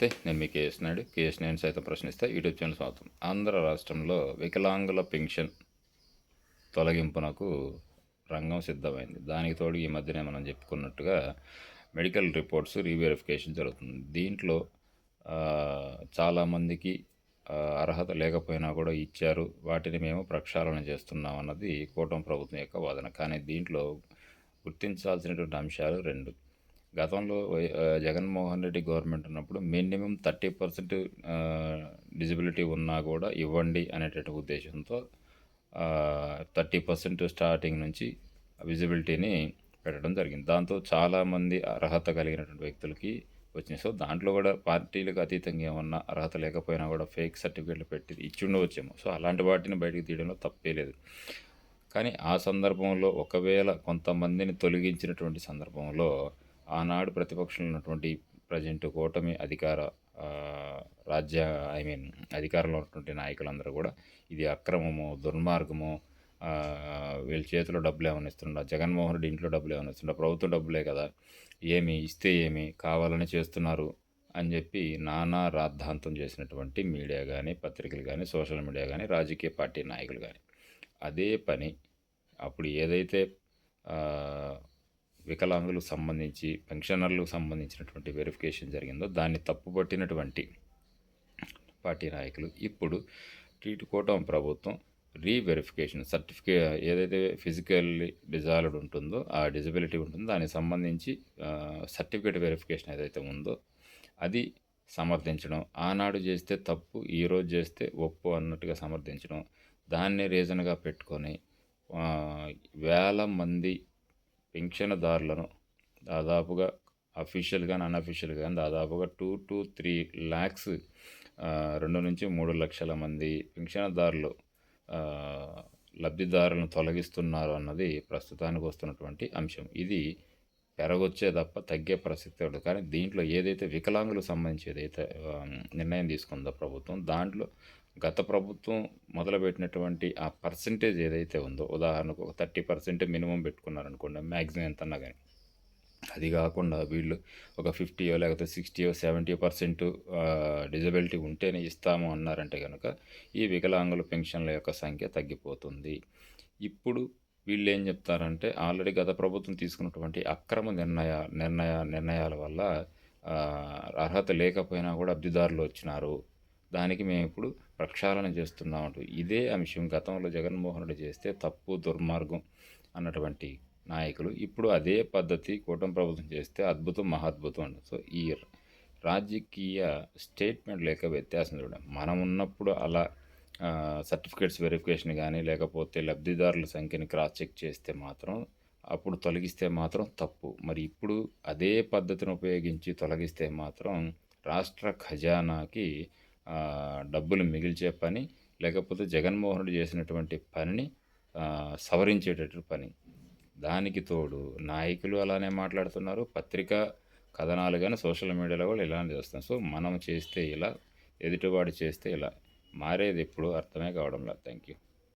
నమస్తే నేను మీ KS Naidu. KS నేను సైతం ప్రశ్నిస్తే యూట్యూబ్ ఛానల్ స్వాగతం. ఆంధ్ర రాష్ట్రంలో వికలాంగుల పెన్షన్ తొలగింపునకు రంగం సిద్ధమైంది. దానికి తోడు ఈ మధ్యనే మనం చెప్పుకున్నట్టుగా మెడికల్ రిపోర్ట్స్ రీవెరిఫికేషన్ జరుగుతుంది. దీంట్లో చాలామందికి అర్హత లేకపోయినా కూడా ఇచ్చారు. వాటిని మేము ప్రక్షాళన చేస్తున్నాం అన్నది కూటమి ప్రభుత్వం యొక్క వాదన. కానీ దీంట్లో గుర్తించాల్సినటువంటి అంశాలు రెండు. గతంలో జగన్మోహన్ రెడ్డి గవర్నమెంట్ ఉన్నప్పుడు మినిమం థర్టీ పర్సెంట్ డిజిబిలిటీ ఉన్నా కూడా ఇవ్వండి అనేటటువంటి ఉద్దేశంతో థర్టీ పర్సెంట్ స్టార్టింగ్ నుంచి విజిబిలిటీని పెట్టడం జరిగింది. దాంతో చాలామంది అర్హత కలిగినటువంటి వ్యక్తులకి వచ్చినాయి. సో దాంట్లో కూడా పార్టీలకు అతీతంగా ఏమన్నా అర్హత లేకపోయినా కూడా ఫేక్ సర్టిఫికేట్లు పెట్టి ఇచ్చి ఉండవచ్చేమో సో అలాంటి వాటిని బయటికి తీయడంలో తప్పే లేదు. కానీ ఆ సందర్భంలో ఒకవేళ కొంతమందిని తొలగించినటువంటి సందర్భంలో ఆనాడు ప్రతిపక్షంలో ఉన్నటువంటి ప్రజెంట్ కూటమి అధికార రాజ్య ఐ మీన్ అధికారంలో ఉన్నటువంటి నాయకులందరూ కూడా ఇది అక్రమము దుర్మార్గము వీళ్ళ చేతిలో డబ్బులు ఏమైనా ఇస్తుండ జగన్మోహన్ రెడ్డి ఇంట్లో డబ్బులు ఏమైనా ఇస్తుండ ప్రభుత్వం డబ్బులే కదా. ఏమి ఇస్తే ఏమి కావాలని చేస్తున్నారు అని చెప్పి నానా రాద్ధాంతం చేసినటువంటి మీడియా కానీ పత్రికలు కానీ సోషల్ మీడియా కానీ రాజకీయ పార్టీ నాయకులు కానీ అదే పని అప్పుడు ఏదైతే వికలాంగులకు సంబంధించి పెన్షనర్లకు సంబంధించినటువంటి వెరిఫికేషన్ జరిగిందో దాన్ని తప్పుపట్టినటువంటి పార్టీ నాయకులు ఇప్పుడు టీటు కూటమి ప్రభుత్వం రీవెరిఫికేషన్ సర్టిఫికే ఏదైతే ఫిజికల్లీ డిజాల్వ్డ్ ఉంటుందో ఆ డిజబిలిటీ ఉంటుందో దానికి సంబంధించి సర్టిఫికేట్ వెరిఫికేషన్ ఏదైతే ఉందో అది సమర్థించడం. ఆనాడు చేస్తే తప్పు ఈరోజు చేస్తే ఒప్పు అన్నట్టుగా సమర్థించడం. దాన్నే రీజన్గా పెట్టుకొని వేల మంది పెన్షన్దారులను దాదాపుగా అఫీషియల్ కానీ అన్అఫీషియల్ కానీ దాదాపుగా టూ టు త్రీ ల్యాక్స్ రెండు నుంచి మూడు లక్షల మంది పెన్షన్దారులు లబ్ధిదారులను తొలగిస్తున్నారు అన్నది ప్రస్తుతానికి వస్తున్నటువంటి అంశం. ఇది పెరగొచ్చే తప్ప తగ్గే పరిస్థితి ఉండదు కానీ దీంట్లో ఏదైతే వికలాంగులకు సంబంధించి ఏదైతే నిర్ణయం తీసుకుందో ప్రభుత్వం దాంట్లో గత ప్రభుత్వం మొదలుపెట్టినటువంటి ఆ పర్సంటేజ్ ఏదైతే ఉందో ఉదాహరణకు ఒక థర్టీ పర్సెంట్ మినిమం పెట్టుకున్నారనుకోండి మ్యాక్సిమం ఎంత అన్నా కానీ అది కాకుండా వీళ్ళు ఒక ఫిఫ్టీయో లేకపోతే సిక్స్టీయో సెవెంటీ పర్సెంట్ డిజబిలిటీ ఉంటేనే ఇస్తాము అన్నారంటే కనుక ఈ వికలాంగుల పెన్షన్ల యొక్క సంఖ్య తగ్గిపోతుంది. ఇప్పుడు వీళ్ళు ఏం చెప్తారంటే ఆల్రెడీ గత ప్రభుత్వం తీసుకున్నటువంటి అక్రమ నిర్ణయ నిర్ణయ నిర్ణయాల వల్ల అర్హత లేకపోయినా కూడా అబ్దిదారులు వచ్చినారు. దానికి మేము ఇప్పుడు ప్రక్షాళన చేస్తున్నామంటూ ఇదే అంశం గతంలో జగన్మోహన్ రెడ్డి చేస్తే తప్పు దుర్మార్గం అన్నటువంటి నాయకులు ఇప్పుడు అదే పద్ధతి కూటమి ప్రభుత్వం చేస్తే అద్భుతం మహాద్భుతం అండి సో ఈ రాజకీయ స్టేట్మెంట్ లేక వ్యత్యాసం చూడండి. మనం ఉన్నప్పుడు అలా సర్టిఫికేట్స్ వెరిఫికేషన్ కానీ లేకపోతే లబ్ధిదారుల సంఖ్యని క్రాస్ చెక్ చేస్తే మాత్రం అప్పుడు తొలగిస్తే మాత్రం తప్పు. మరి ఇప్పుడు అదే పద్ధతిని ఉపయోగించి తొలగిస్తే మాత్రం రాష్ట్ర ఖజానాకి డబ్బులు మిగిల్చే పని లేకపోతే జగన్మోహన్ రెడ్డి చేసినటువంటి పనిని సవరించేటటువంటి పని. దానికి తోడు నాయకులు అలానే మాట్లాడుతున్నారు. పత్రికా కథనాలు కానీ సోషల్ మీడియాలో కూడా ఇలానే చేస్తాం సో మనం చేస్తే ఇలా ఎదుటివాడు చేస్తే ఇలా. మారేది ఎప్పుడు అర్థమే కావడం లేదు. Thank you